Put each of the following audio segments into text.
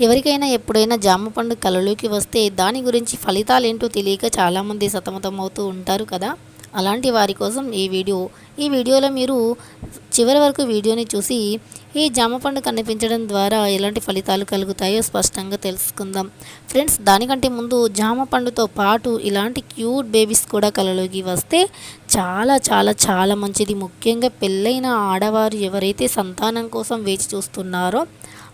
ఎవరికైనా ఎప్పుడైనా జామ పండు కలలోకి వస్తే దాని గురించి ఫలితాలు ఏంటో తెలియక చాలామంది సతమతం అవుతూ ఉంటారు కదా? అలాంటి వారి కోసం ఈ వీడియో. ఈ వీడియోలో మీరు చివరి వరకు వీడియోని చూసి ఈ జామ పండు కనిపించడం ద్వారా ఎలాంటి ఫలితాలు కలుగుతాయో స్పష్టంగా తెలుసుకుందాం. ఫ్రెండ్స్ దానికంటే ముందు జామ పండుతో పాటు ఇలాంటి క్యూట్ బేబీస్ కూడా కలలోకి వస్తే చాలా చాలా చాలా మంచిది. ముఖ్యంగా పెళ్ళైన ఆడవారు ఎవరైతే సంతానం కోసం వేచి చూస్తున్నారో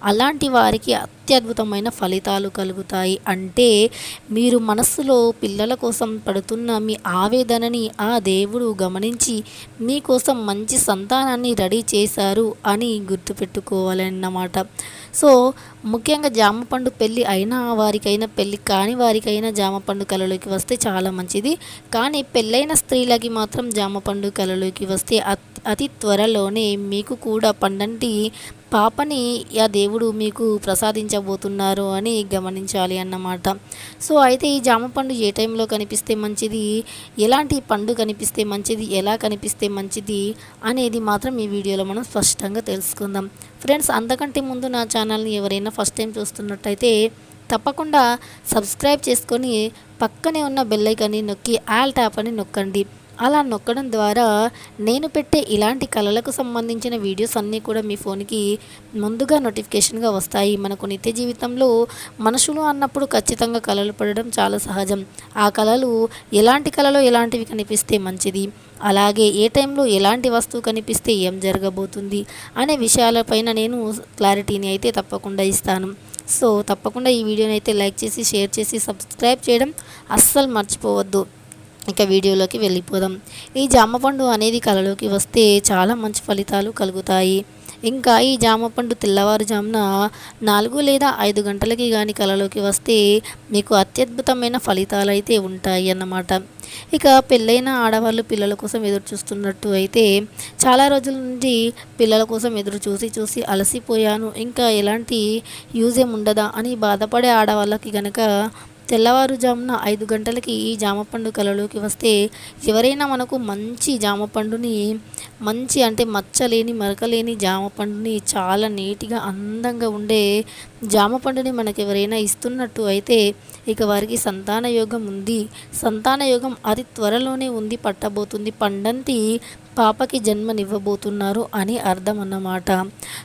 అలాంటి వారికి అత్యద్భుతమైన ఫలితాలు కలుగుతాయి. అంటే మీరు మనస్సులో పిల్లల కోసం పడుతున్న మీ ఆవేదనని ఆ దేవుడు గమనించి మీకోసం మంచి సంతానాన్ని రెడీ చేశారు అని గుర్తుపెట్టుకోవాలన్నమాట. సో ముఖ్యంగా జామ పండు పెళ్ళి అయినా వారికైనా పెళ్ళి కాని వారికైనా జామ పండు కలలోకి వస్తే చాలా మంచిది. కానీ పెళ్ళైన స్త్రీలకి మాత్రం జామ పండు కలలోకి వస్తే అతి త్వరలోనే మీకు కూడా పండంటి పాపని ఆ దేవుడు మీకు ప్రసాదించబోతున్నారు అని గమనించాలి అన్నమాట. సో అయితే ఈ జామ పండు ఏ టైంలో కనిపిస్తే మంచిది? ఎలాంటి పండు కనిపిస్తే మంచిది? ఎలా కనిపిస్తే మంచిది? అనేది మాత్రం ఈ వీడియోలో మనం స్పష్టంగా తెలుసుకుందాం. ఫ్రెండ్స్ అంతకంటే ముందు నా ఛానల్ని ఎవరైనా ఫస్ట్ టైం చూస్తున్నట్టయితే తప్పకుండా సబ్స్క్రైబ్ చేసుకొని పక్కనే ఉన్న బెల్లైకని నొక్కి ఆల్ ట్యాప్ అని నొక్కండి. అలా నొక్కడం ద్వారా నేను పెట్టే ఇలాంటి కళలకు సంబంధించిన వీడియోస్ అన్నీ కూడా మీ ఫోన్కి ముందుగా నోటిఫికేషన్గా వస్తాయి. మనకు నిత్య జీవితంలో మనుషులు అన్నప్పుడు ఖచ్చితంగా కళలు పడడం చాలా సహజం. ఆ కళలు ఎలాంటి కళలో ఎలాంటివి కనిపిస్తే మంచిది? అలాగే ఏ టైంలో ఎలాంటి వస్తువు కనిపిస్తే ఏం జరగబోతుంది? అనే విషయాలపైన నేను క్లారిటీని అయితే తప్పకుండా ఇస్తాను. సో తప్పకుండా ఈ వీడియోని అయితే లైక్ చేసి షేర్ చేసి సబ్స్క్రైబ్ చేయడం అస్సలు మర్చిపోవద్దు. ఇక వీడియోలోకి వెళ్ళిపోదాం. ఈ జామ పండు అనేది కళలోకి వస్తే చాలా మంచి ఫలితాలు కలుగుతాయి. ఇంకా ఈ జామ పండు తెల్లవారుజామున నాలుగు లేదా ఐదు గంటలకి కానీ కళలోకి వస్తే మీకు అత్యద్భుతమైన ఫలితాలు అయితే ఉంటాయి అన్నమాట. ఇక పెళ్ళైన ఆడవాళ్ళు పిల్లల కోసం ఎదురు చూస్తున్నట్టు అయితే చాలా రోజుల నుండి పిల్లల కోసం ఎదురు చూసి చూసి అలసిపోయాను. ఇంకా ఎలాంటి యూజ్ ఏం ఉండదా అని బాధపడే ఆడవాళ్ళకి కనుక తెల్లవారుజామున ఐదు గంటలకి ఈ జామపండు కలలోకి వస్తే ఎవరైనా మనకు మంచి జామపండుని మంచి అంటే మచ్చలేని మరకలేని జామపండుని చాలా నీట్గా అందంగా ఉండే జామపండుని మనకు ఎవరైనా ఇస్తున్నట్టు అయితే ఇక వారికి సంతాన యోగం ఉంది. సంతాన యోగం అతి త్వరలోనే ఉంది పట్టబోతుంది. పండంతి పాపకి జన్మనివ్వబోతున్నారు అని అర్థం అన్నమాట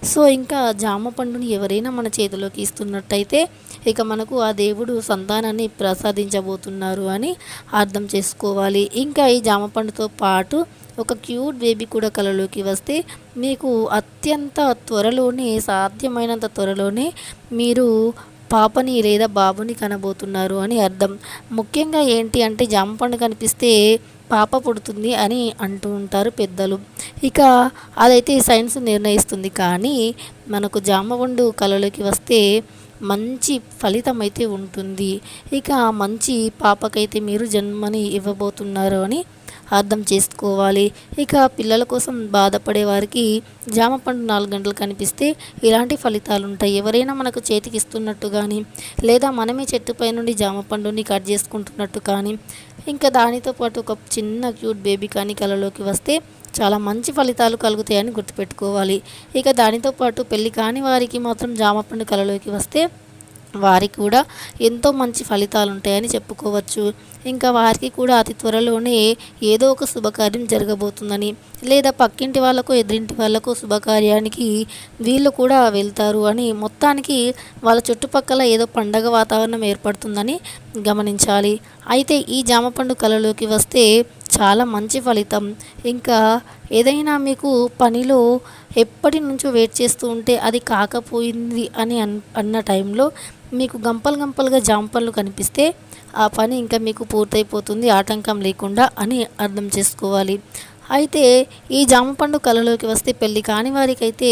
సో ఇంకా జామ పండుని ఎవరైనా మన చేతిలోకి ఇస్తున్నట్టయితే ఇక మనకు ఆ దేవుడు సంతానాన్ని ప్రసాదించబోతున్నారు అని అర్థం చేసుకోవాలి. ఇంకా ఈ జామ పండుతో పాటు ఒక క్యూట్ బేబీ కూడా కలలోకి వస్తే మీకు అత్యంత త్వరలోనే సాధ్యమైనంత త్వరలోనే మీరు పాపని లేదా బాబుని కనబోతున్నారు అని అర్థం. ముఖ్యంగా ఏంటి అంటే జామ పండు కనిపిస్తే పాప పుడుతుంది అని అంటూ ఉంటారు పెద్దలు. ఇక అదైతే సైన్స్ నిర్ణయిస్తుంది. కానీ మనకు జామవండు కళలోకి వస్తే మంచి ఫలితం అయితే ఉంటుంది. ఇక మంచి పాపకైతే మీరు జన్మని ఇవ్వబోతున్నారు అని అర్థం చేసుకోవాలి. ఇక పిల్లల కోసం బాధపడే వారికి జామ పండు నాలుగు గంటలు కనిపిస్తే ఇలాంటి ఫలితాలు ఉంటాయి. ఎవరైనా మనకు చేతికి ఇస్తున్నట్టు కానీ లేదా మనమే చెట్టుపై నుండి జామ పండుని కట్ చేసుకుంటున్నట్టు కానీ ఇంకా దానితో పాటు ఒక చిన్న క్యూట్ బేబీ కానీ కళలోకి వస్తే చాలా మంచి ఫలితాలు కలుగుతాయని గుర్తుపెట్టుకోవాలి. ఇక దానితో పాటు పెళ్ళి కాని వారికి మాత్రం జామ పండు కళలోకి వస్తే వారికి కూడా ఎంతో మంచి ఫలితాలు ఉంటాయని చెప్పుకోవచ్చు. ఇంకా వారికి కూడా అతి త్వరలోనే ఏదో ఒక శుభకార్యం జరగబోతుందని లేదా పక్కింటి వాళ్ళకు ఎదురింటి వాళ్ళకు శుభకార్యానికి వీళ్ళు కూడా వెళ్తారు అని మొత్తానికి వాళ్ళ చుట్టుపక్కల ఏదో పండగ వాతావరణం ఏర్పడుతుందని గమనించాలి. అయితే ఈ జామ పండు కళలోకి వస్తే చాలా మంచి ఫలితం. ఇంకా ఏదైనా మీకు పనిలో ఎప్పటి నుంచో వెయిట్ చేస్తూ ఉంటే అది కాకపోయింది అని అన్న టైంలో మీకు గంపలు గంపలుగా జాంపళ్ళు కనిపిస్తే ఆ పని ఇంకా మీకు పూర్తయిపోతుంది ఆటంకం లేకుండా అని అర్థం చేసుకోవాలి. అయితే ఈ జామ పండు కళలోకి వస్తే పెళ్ళి కాని వారికైతే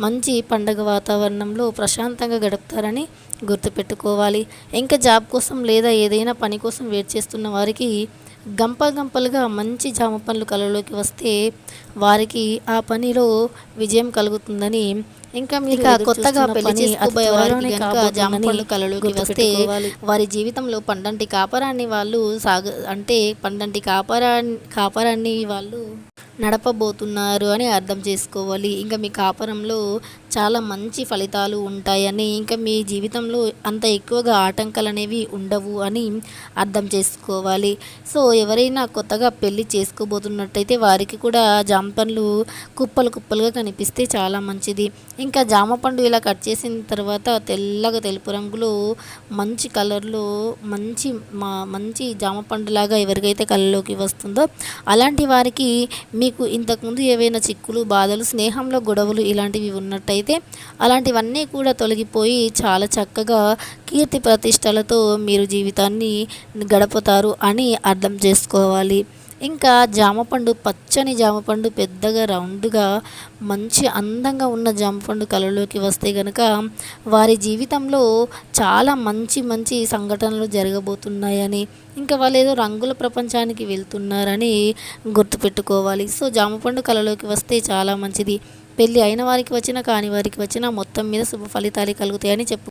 మంచి పండగ వాతావరణంలో ప్రశాంతంగా గడుపుతారని గుర్తుపెట్టుకోవాలి. ఇంకా జాబ్ కోసం లేదా ఏదైనా పని కోసం వెయిట్ చేస్తున్న వారికి గంప గంపలుగా మంచి జామ పండ్లు కళలోకి వస్తే వారికి ఆ పనిలో విజయం కలుగుతుందని ఇంకా మీరు కొత్తగా పెళ్ళి కనుక జామపళ్ళు కలలోకి వస్తే వారి జీవితంలో పండంటి కాపరాన్ని వాళ్ళు సాగ అంటే పండంటి కాపరా కాపరాన్ని వాళ్ళు నడపబోతున్నారు అని అర్థం చేసుకోవాలి. ఇంకా మీ కాపురంలో చాలా మంచి ఫలితాలు ఉంటాయని ఇంకా మీ జీవితంలో అంత ఎక్కువగా ఆటంకాలు అనేవి ఉండవు అని అర్థం చేసుకోవాలి. సో ఎవరైనా కొత్తగా పెళ్ళి చేసుకోబోతున్నట్టయితే వారికి కూడా జామ పండ్లు కుప్పలు కుప్పలుగా కనిపిస్తే చాలా మంచిది. ఇంకా జామ పండు ఇలా కట్ చేసిన తర్వాత తెల్లగా తెలుపు రంగులో మంచి కలర్లో మంచి మా మంచి జామ పండులాగా ఎవరికైతే కళ్ళలోకి వస్తుందో అలాంటి వారికి మీకు ఇంతకుముందు ఏవైనా చిక్కులు బాధలు స్నేహంలో గొడవలు ఇలాంటివి ఉన్నట్టయితే అయితే అలాంటివన్నీ కూడా తొలగిపోయి చాలా చక్కగా కీర్తి ప్రతిష్టలతో మీరు జీవితాన్ని గడపతారు అని అర్థం చేసుకోవాలి. ఇంకా జామపండు పచ్చని జామపండు పెద్దగా రౌండ్గా మంచి అందంగా ఉన్న జామపండు కళలోకి వస్తే కనుక వారి జీవితంలో చాలా మంచి మంచి సంఘటనలు జరగబోతున్నాయని ఇంకా వాళ్ళు ఏదో రంగుల ప్రపంచానికి వెళ్తున్నారని గుర్తుపెట్టుకోవాలి. సో జామపండు కళలోకి వస్తే చాలా మంచిది. పెళ్ళి అయిన వారికి వచ్చినా కాని వారికి వచ్చినా మొత్తం మీద శుభ ఫలితాలు కలుగుతాయని చెప్పు